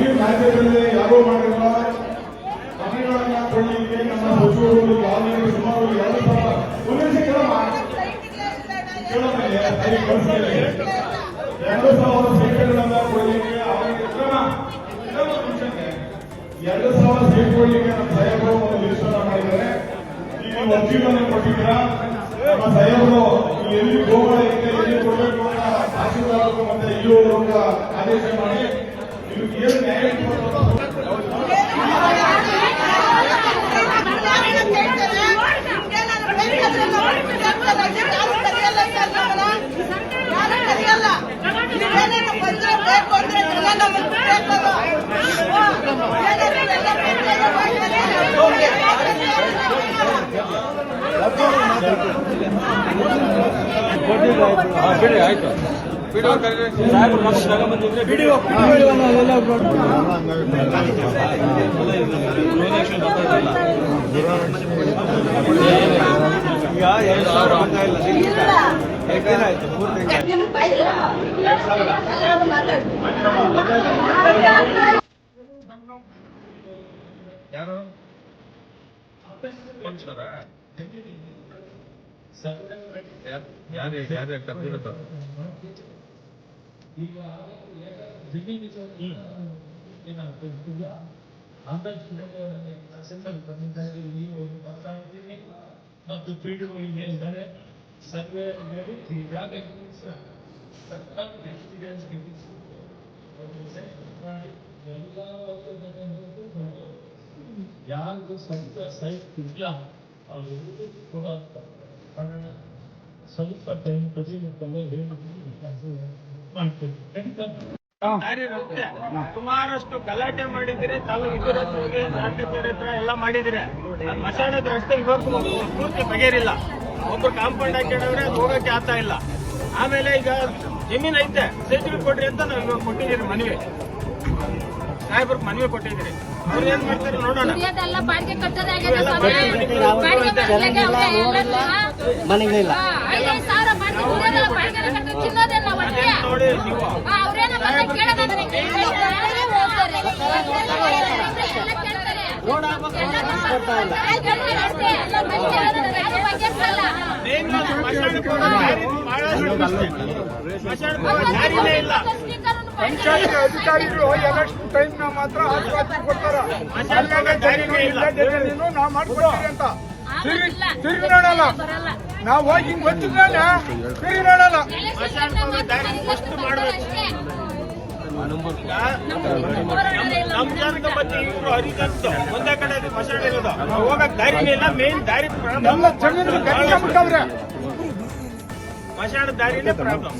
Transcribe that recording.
ಈ ರಾಜ್ಯದಲ್ಲಿ ಯಾರೂ ಮಾಡಿಲ್ಲ. ಮನೆಗಳನ್ನ ಕೊಡಲಿಕ್ಕೆ ನಮ್ಮ ಸಚಿವರು ಆಗಲಿಕ್ಕೆ ಸುಮಾರು ಎರಡು ಸಾವಿರ ಒಂದೇ ಕೇಳಮ್ಮ ಎರಡು ಸಾವಿರ ಸೈಕಲ್ಗಳನ್ನ ಕೊಡಲಿಕ್ಕೆ ಆಗಲಿಕ್ಕೆ ಕ್ರಮ ಎರಡು ಸಾವಿರ ಸೈಟ್ ಕೊಡಲಿಕ್ಕೆ ನಮ್ಮ ಸಾಹೇಬರು ಒಂದು ಮಾಡಿದ್ದಾರೆ. ಈಗ ಅರ್ಜಿಗಳನ್ನು ಕೊಟ್ಟಿದ್ದೀರಾ? ನಮ್ಮ ಸಾಹೇಬರು ಎಲ್ಲಿ ಹೋಗಲಿಕ್ಕೆ ಎಲ್ಲಿ ಕೊಡಬೇಕು ಅಂತ ತಹಸೀಲ್ದಾರರು ಮತ್ತೆ ಇವರು ಆದೇಶ ಮಾಡಿ. ನೀವು ಆಯ್ತು ಹಾಂ ಬಿಡಿ ಆಯ್ತು. ವಿಡಿಯೋ ಸಾಹೇಬ್ರು ಮತ್ತೆ ತಗೊಂಡ್ಬಂದಿದ್ರೆ ವಿಡಿಯೋ ಈಗ ಎರಡು ಸಾವಿರ ಬರ್ತಾ ಇಲ್ಲ ಯಾಕಂದ್ರೆ ಆಯ್ತು ಯಾರು ಯಾರು ಯಾರು ಕರ್ದಿರೋದು ಮತ್ತು ಪಿಡಿಒ ಇಲ್ಲಿ ಇದ್ದಾರೆ ಸರ್ವೆ ಈಗಾಗಲೇ ಸರ್ಕಾರ ಎಕ್ಸ್ಪೀರಿಯನ್ಸ್ ಯಾರಿಗೂ ಸ್ವಂತ ಸೈಟ್ ಇಲ್ಲ ಅವರು ಕೂಡ ಸ್ವಲ್ಪ ಟೈಮ್ ಪ್ರತಿನಿತ್ಯ ಹೇಳಿ ಮಾಡ್ತೀವಿ. ಸುಮಾರಷ್ಟು ಗಲಾಟೆ ಮಾಡಿದ್ರೆ ತಾವು ಇದರ ಹತ್ರಗೆ ನಾಟಕರ ಹತ್ರ ಎಲ್ಲ ಮಾಡಿದ್ರೆ ಮಸಾಣದ ರಸ್ತೆ ಇವತ್ತು ಪೂರ್ತಿ ಬಗೆರಿಲ್ಲ ಒಬ್ರು ಕಾಂಪೌಂಡ್ ಹಾಕಿಡವ್ರೆ ಹೋಗೋಕೆ ಹೋಗಕ್ಕೆ ಆಗ್ತಾ ಇಲ್ಲ. ಆಮೇಲೆ ಈಗ ಜಮೀನ್ ಐತೆ. ಸೇತುವೆ ಕೊಡ್ರಿ ಅಂತ ನಾವು ಇವಾಗ ಕೊಟ್ಟಿದ್ದೀರಿ ಮನವಿ. ಸಾಹೇಬ್ರಿಗೆ ಮನವಿ ಕೊಟ್ಟಿದ್ದೀರಿ ಅವ್ರು ಏನ್ ಮಾಡ್ತಾರೆ ನೋಡೋಣ. ನೋಡಿ ಬಾಡಿಗೆ ಇಲ್ಲ. ಪಂಚಾಯತ್ ಅಧಿಕಾರಿಗಳು ಎಲೆಕ್ಷನ್ ಟೈಮ್ನ ಮಾತ್ರ ಆಶ್ವಾಸನೆ ಕೊಡ್ತಾರ. ನಾವು ಮಾಡ್ಕೊಡ್ತೀವಿ ಅಂತ. ತಿರುಗಿ ನೋಡಲ್ಲ. ಬರಲ್ಲ. ನಾವು ಹೋಗಿ ಹಿಂಗ್ ಬಂದಿದ್ಮೇಲೆ ತಿರುಗಿ ನೋಡಲ್ಲ. ಎಲೆಕ್ಷನ್ ಟೈಮ್ ಮಾತ್ರ ಬಾಡಿಗೆ ಕಟ್ಟು ಕೊಡ್ತಾರೆ ಅಷ್ಟೇ. ನಮ್ ಜನಕ ಮತ್ತೆ ಇವ್ರು ಹರಿದಂತು ಒಂದೇ ಕಡೆ ಮಸಾಲೆ ಇರೋದು. ಹೋಗಕ್ ದಾರಿನೇ ಇಲ್ಲ ಮೇನ್ ದಾರಿ ಮಸಾಣ ದಾರಿನೇ ಪ್ರಾಬ್ಲಮ್.